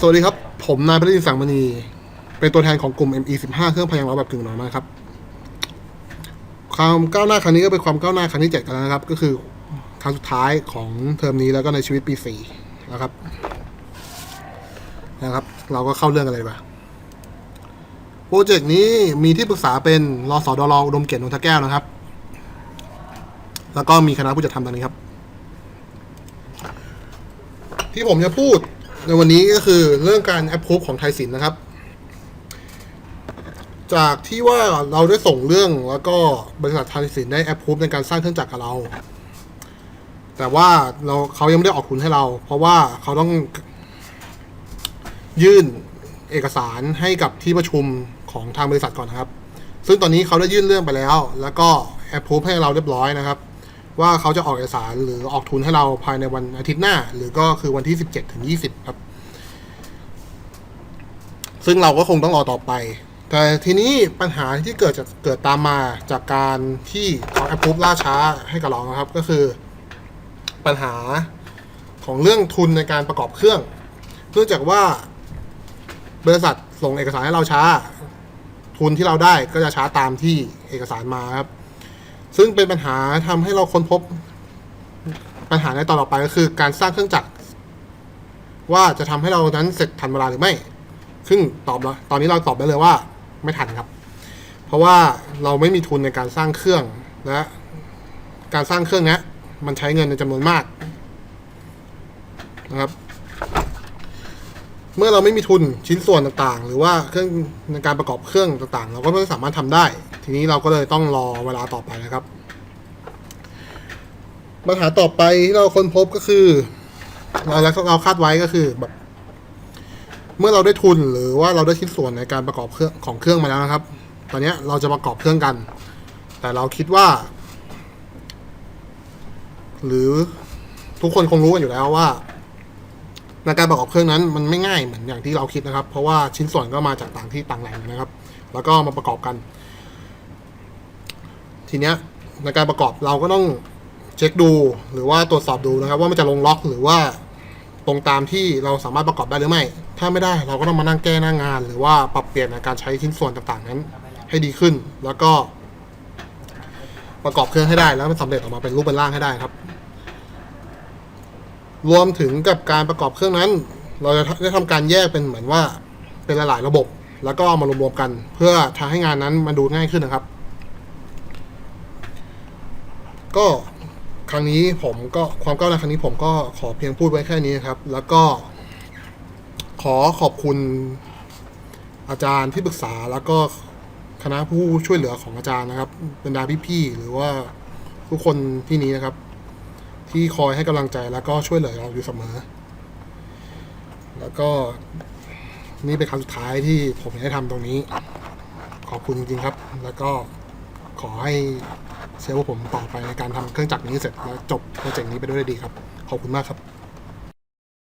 สวัสดีครับ ผมนายพระดินสังมณี เป็นตัวแทนของกลุ่ม ME15 เครื่องพยังร้อแบบกึ่งหนอนมาครับ ความก้าวหน้าครั้งนี้ก็เป็นความก้าวหน้าครั้งที่เจ็ดกันแล้วนะครับ ก็คือครั้งสุดท้ายของเทอมนี้แล้วก็ในชีวิตปีสี่นะครับ นะครับ เราก็เข้าเรื่องกันเลยดีกว่าโปรเจกต์นี้มีที่ปรึกษาเป็นรอสอดอรอุดมเกียรตินนทแก้วนะครับ แล้วก็มีคณะผู้จัดทำตอนนี้ครับ ที่ผมจะพูดในวันนี้ก็คือเรื่องการแอปพูฟของไทยสินนะครับ จากที่ว่าเราได้ส่งเรื่องแล้วก็บริษัทไทยสินได้แอปพูฟในการสร้างเครื่องจักรกับเรา แต่ว่าเราเขายังไม่ได้ออกทุนให้เรา เพราะว่าเขาต้องยื่นเอกสารให้กับที่ประชุมของทางบริษัทก่อนนะครับ ซึ่งตอนนี้เขาได้ยื่นเรื่องไปแล้ว แล้วก็แอปพูฟให้เราเรียบร้อยนะครับ ว่าเขาจะออกเอกสารหรือออกทุนให้เราภายในวันอาทิตย์หน้า หรือก็คือวันที่ 17 ถึง 20 ครับ ซึ่งเราก็คงต้องรอต่อไป แต่ทีนี้ปัญหาที่เกิดจากเกิดตามมาจากการที่เขาแอปพูฟล่าช้าให้กับเรานะครับ ก็คือปัญหาของเรื่องทุนในการประกอบเครื่องเนื่องจากว่าบริษัทส่งเอกสารให้เราช้า ทุนที่เราได้ก็จะช้าตามที่เอกสารมาครับ ซึ่งเป็นปัญหาทำให้เราค้นพบ ปัญหาในตอนต่อไปก็คือการสร้างเครื่องจักร ว่าจะทำให้เรานั้นเสร็จทันเวลาหรือไม่ ซึ่งตอบแล้วตอนนี้เราตอบได้เลยว่าไม่ทันครับ เพราะว่าเราไม่มีทุนในการสร้างเครื่องและ การสร้างเครื่องนี้มันใช้เงินในจำนวนมากนะครับ เมื่อเราไม่มีทุนชิ้นส่วนต่างๆ หรือว่าเครื่องในการประกอบเครื่องต่างๆ เราก็ไม่สามารถทำได้ ทีนี้เราก็เลยต้องรอเวลาต่อไปนะครับ ปัญหาต่อไปที่เราค้นพบก็คือเราเราคาดไว้ก็คือแบบเมื่อเราได้ทุนหรือว่าเราได้ชิ้นส่วนในการประกอบเครื่องของเครื่องมาแล้วนะครับ ตอนนี้เราจะประกอบเครื่องกัน แต่เราคิดว่า หรือทุกคนคงรู้กันอยู่แล้วว่า ในการประกอบเครื่องนั้นมันไม่ง่ายเหมือนอย่างที่เราคิดนะครับ เพราะว่าชิ้นส่วนก็มาจากต่างที่ต่างแหล่งนะครับ แล้วก็มาประกอบกัน ทีเนี้ยในการประกอบเราก็ต้องเช็คดูหรือว่าตรวจสอบดูนะครับ ว่ามันจะลงล็อกหรือว่าตรงตามที่เราสามารถประกอบได้หรือไม่ ถ้าไม่ได้เราก็ต้องมานั่งแก้หน้างาน หรือว่าปรับเปลี่ยนในการใช้ชิ้นส่วนต่างๆนั้น ให้ดีขึ้น แล้วก็ ประกอบเครื่องให้ได้แล้วมันสำเร็จออกมาเป็นรูปเป็นร่างให้ได้ครับ รวมถึงกับการประกอบเครื่องนั้น เราจะได้ทำการแยกเป็นเหมือนว่าเป็นหลายๆระบบ แล้วก็ามารวมๆกัน เพื่อทำให้งานนั้นมันดูง่ายขึ้นนะครับ ก็ครั้งนี้ผมก็ความก้าวหน้าครั้งนี้ผมก็ขอเพียงพูดไว้แค่นี้นะครับ แล้วก็ขอขอบคุณอาจารย์ที่ปรึกษาแล้วก็คณะผู้ช่วยเหลือของอาจารย์นะครับบรรดาพี่ๆหรือว่าทุกคนที่นี้นะครับ ที่คอยให้กำลังใจแล้วก็ช่วยเหลือเราอยู่เสมอ แล้วก็นี่เป็นครั้งสุดท้ายที่ผมได้ทำตรงนี้ ขอบคุณจริงๆครับ แล้วก็ขอให้เซลล์ผมต่อไปในการทำเครื่องจักรนี้เสร็จแล้วจบโปรเจกต์นี้ไปด้วยดีครับ ขอบคุณมากครับ